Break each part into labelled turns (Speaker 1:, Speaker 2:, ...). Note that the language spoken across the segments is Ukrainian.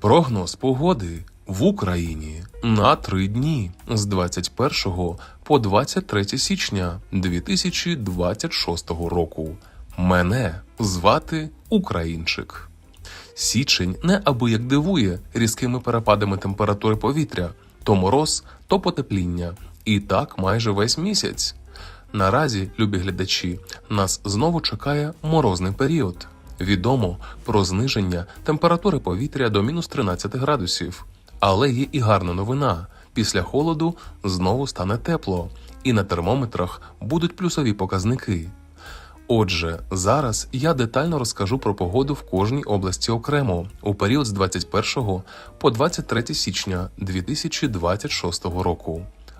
Speaker 1: Прогноз погоди в Україні на три дні з 21 по 23 січня 2026 року. Мене звати Українчик. Січень неабияк дивує різкими перепадами температури повітря, то мороз, то потепління. І так майже весь місяць. Наразі, любі глядачі, нас знову чекає морозний період. Відомо про зниження температури повітря до мінус 13 градусів. Але є і гарна новина: після холоду знову стане тепло, і на термометрах будуть плюсові показники. Отже, зараз я детально розкажу про погоду в кожній області окремо у період з 21 по 23 січня 2026 року.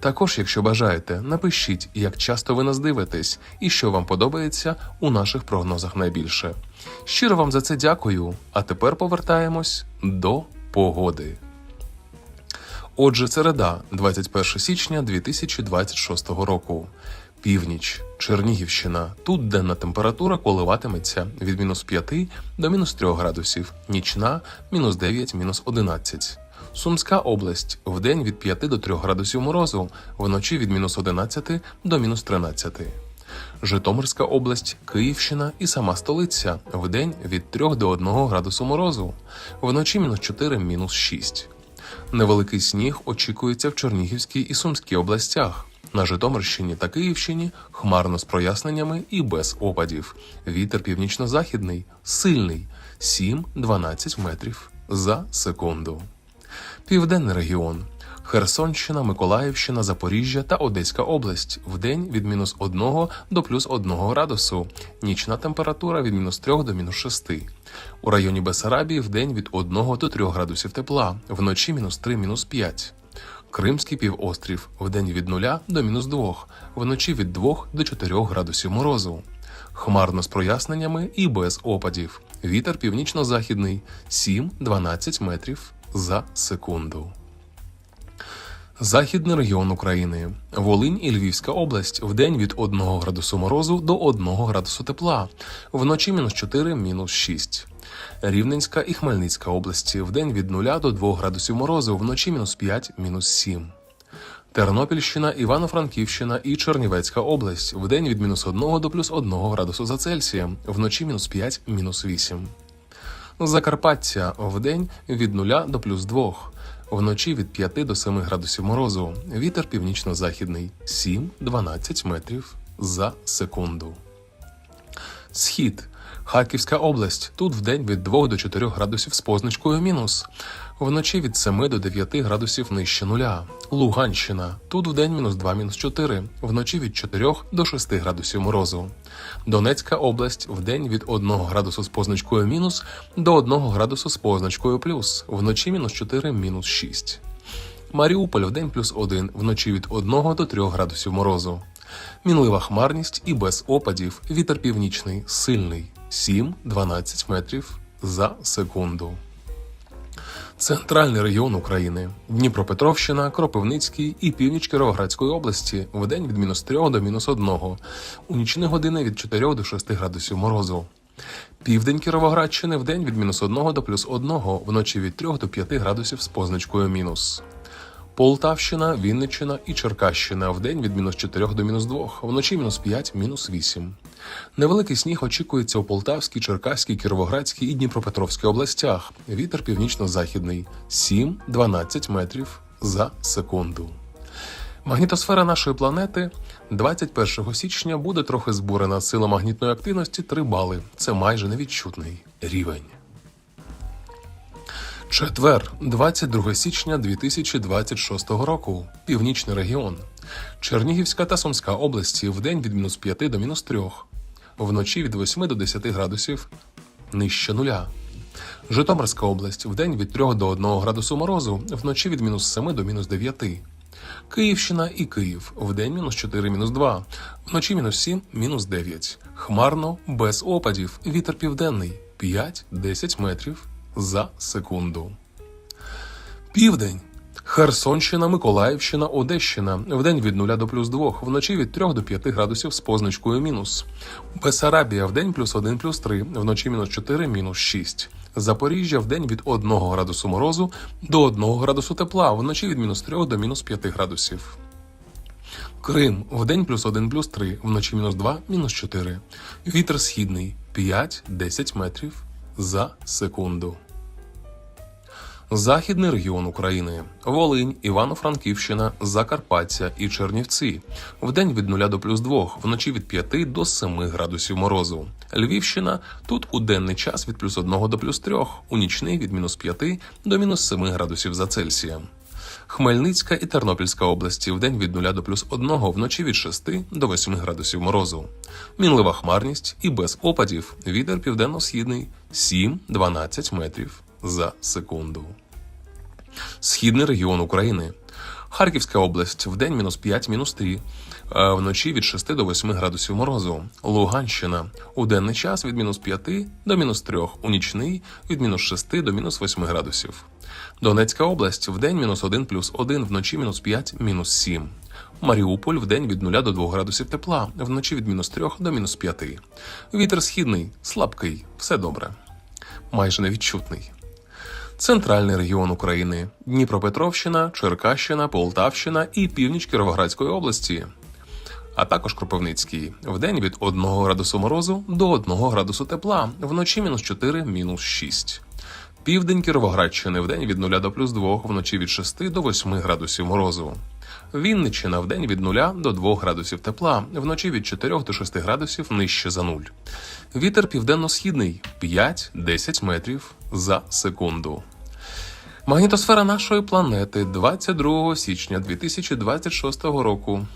Speaker 1: Також, якщо бажаєте, напишіть, як часто ви нас дивитесь і що вам подобається у наших прогнозах найбільше. Щиро вам за це дякую. А тепер повертаємось до погоди. Отже, середа, 21 січня 2026 року. Північ, Чернігівщина. Тут денна температура коливатиметься від мінус 5 до мінус 3 градусів, нічна мінус 9, мінус 11. Сумська область вдень від 5 до 3 градусів морозу, вночі від мінус 11 до мінус 13. Житомирська область, Київщина і сама столиця вдень від 3 до 1 градусу морозу, вночі мінус 4, мінус 6. Невеликий сніг очікується в Чернігівській і Сумській областях. На Житомирщині та Київщині хмарно з проясненнями і без опадів. Вітер північно-західний сильний 7-12 метрів за секунду. Південний регіон. Херсонщина, Миколаївщина, Запоріжжя та Одеська область вдень від мінус 1 до плюс 1 градусу, нічна температура від мінус 3 до мінус 6. У районі Бесарабії вдень від 1 до 3 градусів тепла, вночі мінус 3 мінус 5. Кримський півострів вдень від 0 до мінус 2, вночі від 2 до 4 градусів морозу. Хмарно з проясненнями і без опадів. Вітер північно-західний 7-12 метрів за секунду. Західний регіон України. Волинь і Львівська область вдень від 1 градусу морозу до 1 градусу тепла, вночі мінус 4, мінус 6. Рівненська і Хмельницька області вдень від 0 до 2 градусів морозу, вночі мінус 5, мінус 7. Тернопільщина, Івано-Франківщина і Чернівецька область вдень від мінус 1 до плюс 1 градусу за Цельсієм, вночі мінус 5, мінус 8. Закарпаття вдень від 0 до плюс 2, вночі від 5 до 7 градусів морозу. Вітер північно-західний 7-12 метрів за секунду. Схід. Харківська область. Тут вдень від 2 до 4 градусів з позначкою мінус. Вночі від 7 до 9 градусів нижче нуля. Луганщина. Тут вдень мінус 2, мінус 4. Вночі від 4 до 6 градусів морозу. Донецька область вдень від 1 градусу з позначкою мінус до 1 градусу з позначкою плюс. Вночі мінус 4, мінус 6. Маріуполь вдень плюс 1, вночі від 1 до 3 градусів морозу. Мінлива хмарність і без опадів. Вітер північний сильний 7-12 метрів за секунду. Центральний регіон України Дніпропетровщина, Кропивницький і північ Кіровоградської області вдень від мінус 3 до мінус 1, у нічні години від 4 до 6 градусів морозу. Південь Кіровоградщини вдень від мінус 1 до плюс 1, вночі від 3 до 5 градусів з позначкою мінус. Полтавщина, Вінниччина і Черкащина вдень від мінус 4 до мінус 2, вночі мінус 5, мінус 8. Невеликий сніг очікується у Полтавській, Черкаській, Кіровоградській і Дніпропетровській областях. Вітер північно-західний 7-12 метрів за секунду. Магнітосфера нашої планети 21 січня буде трохи збурена. Сила магнітної активності 3 бали. Це майже невідчутний рівень. Четвер, 22 січня 2026 року. Північний регіон. Чернігівська та Сумська області вдень від мінус 5 до мінус 3. Вночі від 8 до 10 градусів нижче нуля. Житомирська область вдень від 3 до 1 градусу морозу, вночі від мінус 7 до мінус 9. Київщина і Київ вдень мінус 4, мінус 2, вночі мінус 7, мінус 9. Хмарно без опадів. Вітер південний 5-10 метрів за секунду. Південь. Херсонщина, Миколаївщина, Одещина. Вдень від 0 до плюс 2, вночі від 3 до 5 градусів з позначкою мінус. Бесарабія вдень плюс 1, плюс 3, вночі мінус 4, мінус 6. Запоріжжя вдень від 1 градусу морозу до 1 градусу тепла, вночі від мінус 3 до мінус 5 градусів. Крим вдень плюс 1, плюс 3, вночі мінус 2, мінус 4. Вітер східний 5-10 метрів за секунду. Західний регіон України: Волинь, Івано-Франківщина, Закарпаття і Чернівці. Вдень від 0 до плюс 2, вночі від 5 до 7 градусів морозу. Львівщина тут у денний час від плюс 1 до плюс 3, у нічний від мінус 5 до мінус 7 градусів за Цельсієм. Хмельницька і Тернопільська області вдень від 0 до плюс 1, вночі від 6 до 8 градусів морозу. Мінлива хмарність і без опадів. Вітер південно-східний 7-12 метрів за секунду. Східний регіон України. Харківська область вдень мінус 5, мінус 3, вночі від 6 до 8 градусів морозу. Луганщина у денний час від мінус 5 до мінус 3, у нічний від мінус 6 до мінус 8 градусів. Донецька область вдень мінус 1 плюс 1, вночі мінус 5, мінус 7. Маріуполь вдень від 0 до 2 градусів тепла, вночі від мінус 3 до мінус 5. Вітер східний, слабкий, все добре. Майже невідчутний. Центральний регіон України: Дніпропетровщина, Черкащина, Полтавщина і північ Кіровоградської області, а також Кропивницький. Вдень від 1 градусу морозу до 1 градусу тепла, вночі мінус 4, мінус 6. Південь Кіровоградщини вдень від 0 до плюс 2, вночі від 6 до 8 градусів морозу. Вінниччина вдень від 0 до 2 градусів тепла, вночі від 4 до 6 градусів нижче за нуль. Вітер південно-східний 5-10 метрів за секунду. Магнітосфера нашої планети 22 січня 2026 року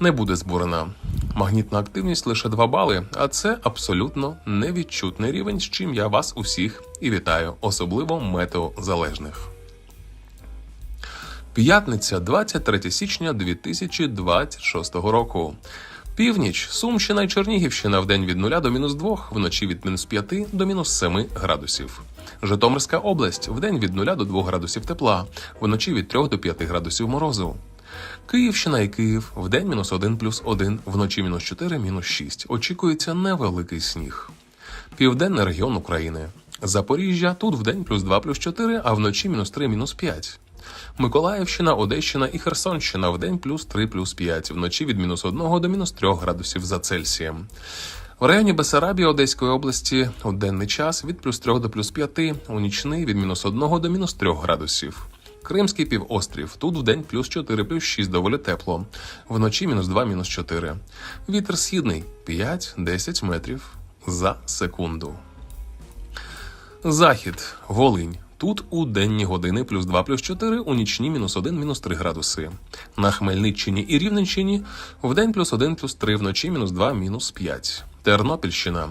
Speaker 1: не буде збурена. Магнітна активність лише 2 бали, а це абсолютно невідчутний рівень, з чим я вас усіх і вітаю, особливо метеозалежних. П'ятниця, 23 січня 2026 року. Північ, Сумщина і Чернігівщина в день від 0 до мінус 2, вночі від мінус 5 до мінус 7 градусів. Житомирська область в день від 0 до 2 градусів тепла, вночі від 3 до 5 градусів морозу. Київщина і Київ в день мінус 1 плюс 1, вночі мінус 4, мінус 6. Очікується невеликий сніг. Південний регіон України. Запоріжжя тут в день плюс 2 плюс 4, а вночі мінус 3, мінус 5. Миколаївщина, Одещина і Херсонщина в день плюс 3 плюс 5, вночі від мінус 1 до мінус 3 градусів за Цельсієм. В районі Бесарабії Одеської області у денний час від плюс 3 до плюс 5, у нічний від мінус 1 до мінус 3 градусів. Кримський півострів. Тут в день плюс 4, плюс 6 доволі тепло. Вночі мінус 2, мінус 4. Вітер східний 5-10 метрів за секунду. Захід. Волинь. Тут у денні години плюс 2 плюс 4, у нічні мінус 1 мінус 3 градуси. На Хмельниччині і Рівненщині в день плюс 1 плюс 3, вночі мінус 2 мінус 5. Тернопільщина.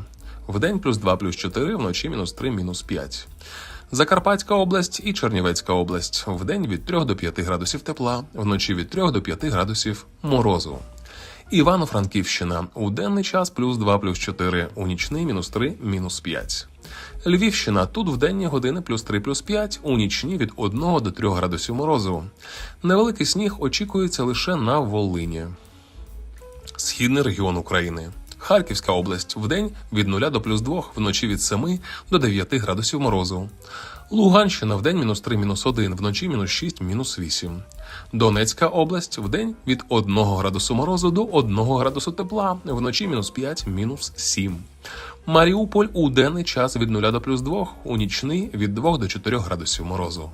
Speaker 1: В день плюс 2 плюс 4, вночі мінус 3 мінус 5. Закарпатська область і Чернівецька область. В день від 3 до 5 градусів тепла, вночі від 3 до 5 градусів морозу. Івано-Франківщина у денний час плюс 2 плюс 4, у нічний мінус 3 мінус 5. Львівщина тут в денні години плюс 3 плюс 5, у нічні від 1 до 3 градусів морозу. Невеликий сніг очікується лише на Волині. Східний регіон України. Харківська область в день від 0 до плюс 2, вночі від 7 до 9 градусів морозу. Луганщина вдень мінус 3, мінус 1, вночі мінус 6, мінус 8. Донецька область вдень від 1 градусу морозу до 1 градусу тепла, вночі мінус 5, мінус 7. Маріуполь у денний час від 0 до плюс 2, у нічний від 2 до 4 градусів морозу.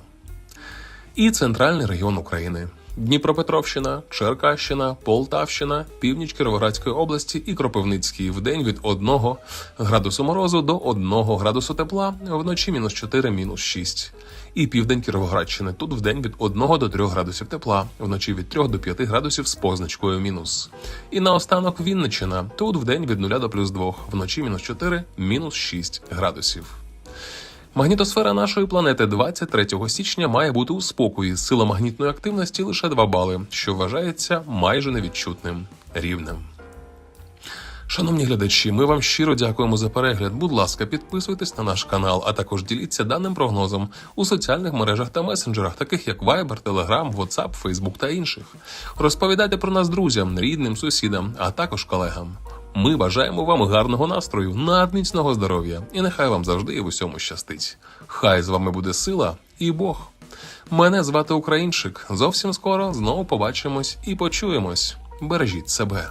Speaker 1: І центральний регіон України. Дніпропетровщина, Черкащина, Полтавщина, північ Кіровоградської області і Кропивницький в день від 1 градусу морозу до 1 градусу тепла, вночі мінус 4, мінус 6. І південь Кіровоградщини тут в день від 1 до 3 градусів тепла, вночі від 3 до 5 градусів з позначкою мінус. І наостанок Вінниччина тут в день від 0 до плюс 2, вночі мінус 4, мінус 6 градусів. Магнітосфера нашої планети 23 січня має бути у спокої. Сила магнітної активності лише 2 бали, що вважається майже невідчутним рівнем. Шановні глядачі, ми вам щиро дякуємо за перегляд. Будь ласка, підписуйтесь на наш канал, а також діліться даним прогнозом у соціальних мережах та месенджерах, таких як Viber, Telegram, WhatsApp, Facebook та інших. Розповідайте про нас друзям, рідним, сусідам, а також колегам. Ми бажаємо вам гарного настрою, надміцного здоров'я, і нехай вам завжди і в усьому щастить. Хай з вами буде сила і Бог. Мене звати Українчик. Зовсім скоро знову побачимось і почуємось. Бережіть себе.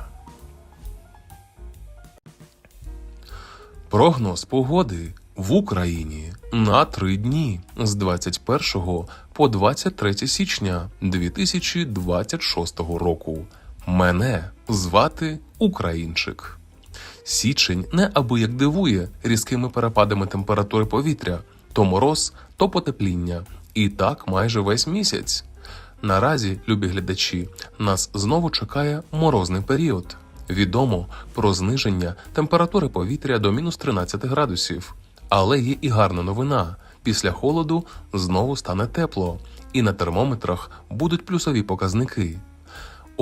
Speaker 1: Прогноз погоди в Україні на три дні з 21 по 23 січня 2026 року. Мене звати Українчик. Січень неабияк дивує різкими перепадами температури повітря, то мороз, то потепління. І так майже весь місяць. Наразі, любі глядачі, нас знову чекає морозний період. Відомо про зниження температури повітря до мінус 13 градусів. Але є і гарна новина: після холоду знову стане тепло, і на термометрах будуть плюсові показники.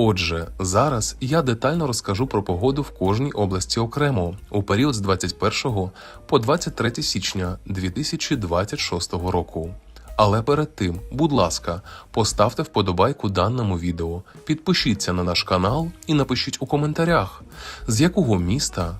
Speaker 1: Отже, зараз я детально розкажу про погоду в кожній області окремо у період з 21 по 23 січня 2026 року. Але перед тим, будь ласка, поставте вподобайку даному відео, підпишіться на наш канал і напишіть у коментарях, з якого міста